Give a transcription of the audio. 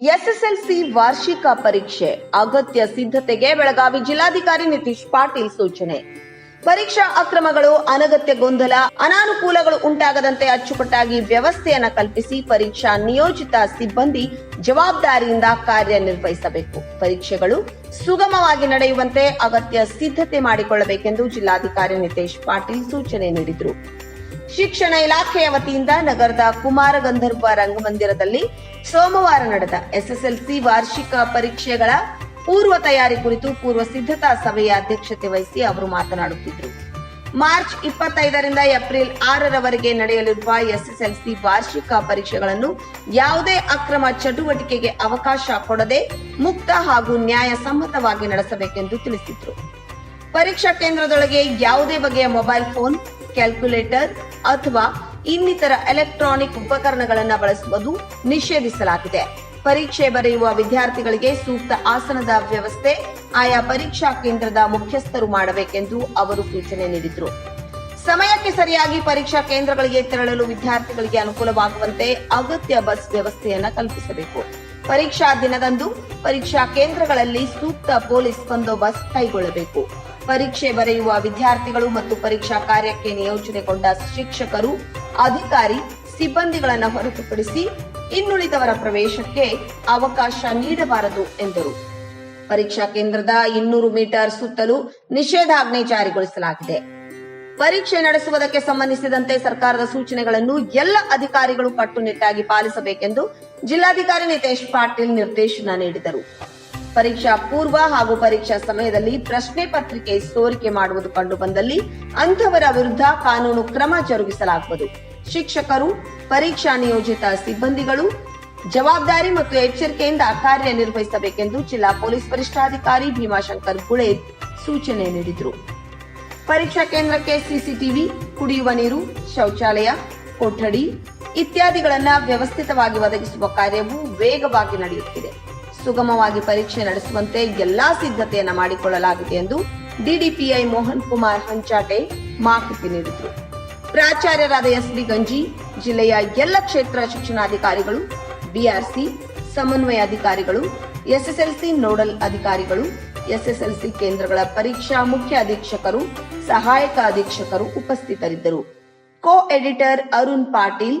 SSLC ವಾರ್ಷಿಕ ಪರೀಕ್ಷೆ, ಅಗತ್ಯ ಸಿದ್ಧತೆಗೆ ಬೆಳಗಾವಿ ಜಿಲ್ಲಾಧಿಕಾರಿ ನಿತೀಶ್ ಪಾಟೀಲ್ ಸೂಚನೆ. ಪರೀಕ್ಷಾ ಅಕ್ರಮಗಳು, ಅನಗತ್ಯ ಗೊಂದಲ, ಅನಾನುಕೂಲಗಳು ಉಂಟಾಗದಂತೆ ಅಚ್ಚುಕಟ್ಟಾಗಿ ವ್ಯವಸ್ಥೆಯನ್ನು ಕಲ್ಪಿಸಿ ಪರೀಕ್ಷಾ ನಿಯೋಜಿತ ಸಿಬ್ಬಂದಿ ಜವಾಬ್ದಾರಿಯಿಂದ ಕಾರ್ಯನಿರ್ವಹಿಸಬೇಕು. ಪರೀಕ್ಷೆಗಳು ಸುಗಮವಾಗಿ ನಡೆಯುವಂತೆ ಅಗತ್ಯ ಸಿದ್ಧತೆ ಮಾಡಿಕೊಳ್ಳಬೇಕೆಂದು ಜಿಲ್ಲಾಧಿಕಾರಿ ನಿತೇಶ್ ಪಾಟೀಲ್ ಸೂಚನೆ ನೀಡಿದರು. ಶಿಕ್ಷಣ ಇಲಾಖೆಯ ವತಿಯಿಂದ ನಗರದ ಕುಮಾರ ಗಂಧರ್ವ ರಂಗಮಂದಿರದಲ್ಲಿ ಸೋಮವಾರ ನಡೆದ ಎಸ್ಎಸ್ಎಲ್ಸಿ ವಾರ್ಷಿಕ ಪರೀಕ್ಷೆಗಳ ಪೂರ್ವ ತಯಾರಿ ಕುರಿತು ಪೂರ್ವ ಸಿದ್ಧತಾ ಸಭೆಯ ಅಧ್ಯಕ್ಷತೆ ವಹಿಸಿ ಅವರು ಮಾತನಾಡುತ್ತಿದ್ದರು. ಮಾರ್ಚ್ ಇಪ್ಪತ್ತೈದರಿಂದ ಏಪ್ರಿಲ್ ಆರರವರೆಗೆ ನಡೆಯಲಿರುವ ಎಸ್ಎಸ್ಎಲ್ಸಿ ವಾರ್ಷಿಕ ಪರೀಕ್ಷೆಗಳನ್ನು ಯಾವುದೇ ಅಕ್ರಮ ಚಟುವಟಿಕೆಗೆ ಅವಕಾಶ ಕೊಡದೆ ಮುಕ್ತ ಹಾಗೂ ನ್ಯಾಯಸಮ್ಮತವಾಗಿ ನಡೆಸಬೇಕೆಂದು ತಿಳಿಸಿದರು. ಪರೀಕ್ಷಾ ಕೇಂದ್ರದೊಳಗೆ ಯಾವುದೇ ಬಗೆಯ ಮೊಬೈಲ್ ಫೋನ್ ಕ್ಯಾಲ್ಕುಲೇಟರ್ ಅಥವಾ ಇನ್ನಿತರ ಎಲೆಕ್ಟ್ರಾನಿಕ್ ಉಪಕರಣಗಳನ್ನು ಬಳಸುವುದು ನಿಷೇಧಿಸಲಾಗಿದೆ. ಪರೀಕ್ಷೆ ಬರೆಯುವ ವಿದ್ಯಾರ್ಥಿಗಳಿಗೆ ಸೂಕ್ತ ಆಸನದ ವ್ಯವಸ್ಥೆ, ಆಯಾ ಪರೀಕ್ಷಾ ಕೇಂದ್ರದ ಮುಖ್ಯಸ್ಥರು ಮಾಡಬೇಕೆಂದು ಅವರು ಸೂಚನೆ ನೀಡಿದರು. ಸಮಯಕ್ಕೆ ಸರಿಯಾಗಿ ಪರೀಕ್ಷಾ ಕೇಂದ್ರಗಳಿಗೆ ತೆರಳಲು ವಿದ್ಯಾರ್ಥಿಗಳಿಗೆ ಅನುಕೂಲವಾಗುವಂತೆ ಅಗತ್ಯ ಬಸ್ ವ್ಯವಸ್ಥೆಯನ್ನು ಕಲ್ಪಿಸಬೇಕು. ಪರೀಕ್ಷಾ ದಿನದಂದು ಪರೀಕ್ಷಾ ಕೇಂದ್ರಗಳಲ್ಲಿ ಸೂಕ್ತ ಪೊಲೀಸ್ ಬಂದೋಬಸ್ತ್ ಕೈಗೊಳ್ಳಬೇಕು. ಪರೀಕ್ಷೆ ಬರೆಯುವ ವಿದ್ಯಾರ್ಥಿಗಳು ಮತ್ತು ಪರೀಕ್ಷಾ ಕಾರ್ಯಕ್ಕೆ ನಿಯೋಜನೆಗೊಂಡ ಶಿಕ್ಷಕರು, ಅಧಿಕಾರಿ ಸಿಬ್ಬಂದಿಗಳನ್ನು ಹೊರತುಪಡಿಸಿ ಇನ್ನುಳಿದವರ ಪ್ರವೇಶಕ್ಕೆ ಅವಕಾಶ ನೀಡಬಾರದು ಎಂದರು. ಪರೀಕ್ಷಾ ಕೇಂದ್ರದ ಇನ್ನೂರು ಮೀಟರ್ ಸುತ್ತಲೂ ನಿಷೇಧಾಜ್ಞೆ ಜಾರಿಗೊಳಿಸಲಾಗಿದೆ. ಪರೀಕ್ಷೆ ನಡೆಸುವುದಕ್ಕೆ ಸಂಬಂಧಿಸಿದಂತೆ ಸರ್ಕಾರದ ಸೂಚನೆಗಳನ್ನು ಎಲ್ಲ ಅಧಿಕಾರಿಗಳು ಕಟ್ಟುನಿಟ್ಟಾಗಿ ಪಾಲಿಸಬೇಕೆಂದು ಜಿಲ್ಲಾಧಿಕಾರಿ ನಿತೇಶ್ ಪಾಟೀಲ್ ನಿರ್ದೇಶನ ನೀಡಿದರು. ಪರೀಕ್ಷಾ ಪೂರ್ವ ಹಾಗೂ ಪರೀಕ್ಷಾ ಸಮಯದಲ್ಲಿ ಪ್ರಶ್ನೆ ಪತ್ರಿಕೆ ಸೋರಿಕೆ ಮಾಡುವುದು ಕಂಡು ಬಂದಲ್ಲಿ ಅಂಥವರ ವಿರುದ್ಧ ಕಾನೂನು ಕ್ರಮ ಜರುಗಿಸಲಾಗುವುದು. ಶಿಕ್ಷಕರು, ಪರೀಕ್ಷಾ ನಿಯೋಜಿತ ಸಿಬ್ಬಂದಿಗಳು ಜವಾಬ್ದಾರಿ ಮತ್ತು ಎಚ್ಚರಿಕೆಯಿಂದ ಕಾರ್ಯನಿರ್ವಹಿಸಬೇಕೆಂದು ಜಿಲ್ಲಾ ಪೊಲೀಸ್ ವರಿಷ್ಠಾಧಿಕಾರಿ ಭೀಮಾಶಂಕರ್ ಗುಳೆ ಸೂಚನೆ ನೀಡಿದರು. ಪರೀಕ್ಷಾ ಕೇಂದ್ರಕ್ಕೆ ಸಿಸಿಟಿವಿ, ಕುಡಿಯುವ ನೀರು, ಶೌಚಾಲಯ, ಕೊಠಡಿ ಇತ್ಯಾದಿಗಳನ್ನು ವ್ಯವಸ್ಥಿತವಾಗಿ ಒದಗಿಸುವ ಕಾರ್ಯವು ವೇಗವಾಗಿ ನಡೆಯುತ್ತಿದೆ. ಸುಗಮವಾಗಿ ಪರೀಕ್ಷೆ ನಡೆಸುವಂತೆ ಎಲ್ಲಾ ಸಿದ್ಧತೆಯನ್ನು ಮಾಡಿಕೊಳ್ಳಲಾಗಿದೆ ಎಂದು ಡಿಡಿಪಿಐ ಮೋಹನ್ ಕುಮಾರ್ ಹಂಚಾಟೆ ಮಾಹಿತಿ ನೀಡಿದರು. ಪ್ರಾಚಾರ್ಯರಾದ ಎಸ್ ಬಿ ಗಂಜಿ, ಜಿಲ್ಲೆಯ ಎಲ್ಲ ಕ್ಷೇತ್ರ ಶಿಕ್ಷಣಾಧಿಕಾರಿಗಳು ಬಿಆರ್ಸಿ ಸಮನ್ವಯ ಅಧಿಕಾರಿಗಳು ಎಸ್ಎಸ್ಎಲ್ಸಿ ನೋಡಲ್ ಅಧಿಕಾರಿಗಳು ಎಸ್ಎಸ್ಎಲ್ಸಿ ಕೇಂದ್ರಗಳ ಪರೀಕ್ಷಾ ಮುಖ್ಯ ಅಧೀಕ್ಷಕರು, ಸಹಾಯಕ ಅಧೀಕ್ಷಕರು ಉಪಸ್ಥಿತರಿದ್ದರು. ಕೋ ಎಡಿಟರ್ ಅರುಣ್ ಪಾಟೀಲ್